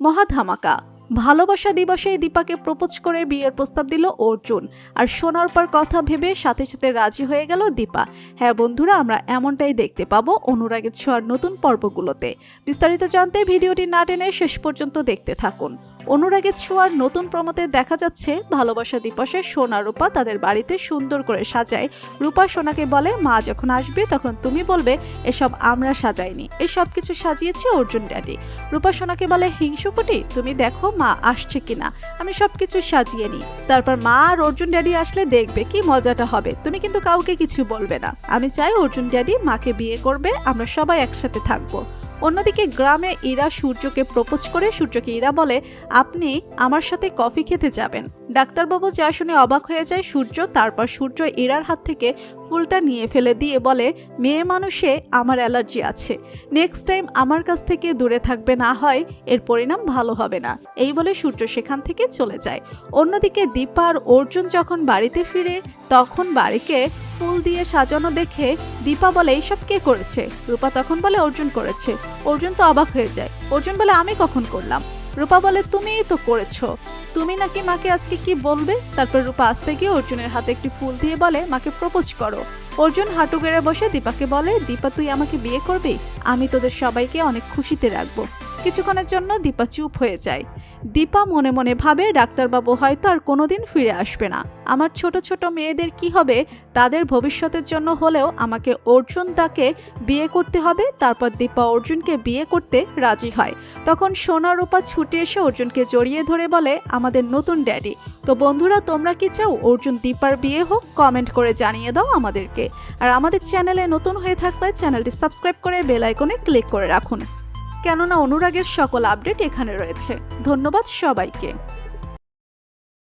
মহা ধামাকা ভালোবাসা দিবসে দীপাকে প্রপোজ করে বিয়ের প্রস্তাব দিল অর্জুন। আর শোনার পর কথা ভেবে সাথে সাথে রাজি হয়ে গেল দীপা। হ্যাঁ বন্ধুরা, আমরা এমনটাই দেখতে পাবো অনুরাগের ছোঁয়ার নতুন পর্বগুলোতে। বিস্তারিত জানতে ভিডিওটি না টেনে শেষ পর্যন্ত দেখতে থাকুন। অনুরাগের ছোঁয়ার নতুন প্রমোতে দেখা যাচ্ছে। ভালোবাসা দিবসে সোনা রূপা তাদের বাড়িতে সুন্দর করে সাজায়। রূপা সোনাকে বলে, মা যখন আসবে তখন তুমি বলবে, এসব আমরা সাজাইনি। এসব কিছু সাজিয়েছে অর্জুন ড্যাডি। রূপা সোনাকে বলে, হিংসুকুটি, তুমি দেখো মা আসছে কিনা। আমি সবকিছু সাজিয়ে নিই। তারপর মা আর অর্জুন ড্যাডি আসলে দেখবে কি মজাটা হবে। তুমি কিন্তু কাউকে কিছু বলবে না। আমি চাই অর্জুন ড্যাডি মাকে বিয়ে করবে, আমরা সবাই একসাথে থাকব। অন্যদিকে গ্রামে ইরা সূর্যকে প্রপোজ করে, সূর্যকে ইরা বলে, আপনি আমার সাথে কফি খেতে যাবেন। ডাক্তারবাবু যা শুনে অবাক হয়ে যায়, সূর্য তারপর সূর্য ইরার হাত থেকে ফুলটা নিয়ে ফেলে দিয়ে বলে, মেয়ে মানুষে, আমার অ্যালার্জি আছে। নেক্সট টাইম আমার কাছ থেকে দূরে থাকবে না হয়, এর পরিণাম ভালো হবে না। এই বলে সূর্য সেখান থেকে চলে যায়। অন্যদিকে দীপা আর অর্জুন যখন বাড়িতে ফিরে, তখন বাড়িকে ফুল দিয়ে সাজানো দেখে দীপা বলে, এইসব কে করেছে? রূপা তখন বলে, অর্জুন করেছে। অর্জুন তো অবাক হয়ে যায়। অর্জুন বলে, আমি কখন করলাম? রূপা বলে, তুমিই তো করেছ। তুমি নাকি মাকে আজকে কি বলবে? তারপর রূপা আসতে গিয়ে অর্জুনের হাতে একটি ফুল দিয়ে বলে, মাকে প্রপোজ করো। অর্জুন হাঁটু গেড়ে বসে দীপাকে বলে, দীপা, তুই আমাকে বিয়ে করবি? আমি তোদের সবাইকে অনেক খুশিতে রাখব। কিছুক্ষণের জন্য দীপা চুপ হয়ে যায়। দীপা মনে মনে ভাবে, ডাক্তারবাবু হয়তো আর কোনোদিন ফিরে আসবে না। আমার ছোট ছোট মেয়েদের কি হবে, তাদের ভবিষ্যতের জন্য হলেও আমাকে অর্জুন তাকে বিয়ে করতে হবে, তারপর দীপা অর্জুনকে বিয়ে করতে রাজি হয়। তখন সোনা রূপা ছুটে এসে অর্জুনকে জড়িয়ে ধরে বলে, আমাদের নতুন ড্যাডি। তো বন্ধুরা, তোমরা কি চাও? অর্জুন দীপার বিয়ে হোক, কমেন্ট করে জানিয়ে দাও আমাদেরকে। আর আমাদের চ্যানেলে নতুন হয়ে থাকলে চ্যানেলটি সাবস্ক্রাইব করে বেল আইকনে ক্লিক করে রাখুন। কেননা অনুরাগের সকল আপডেট এখানে রয়েছে। ধন্যবাদ সবাইকে।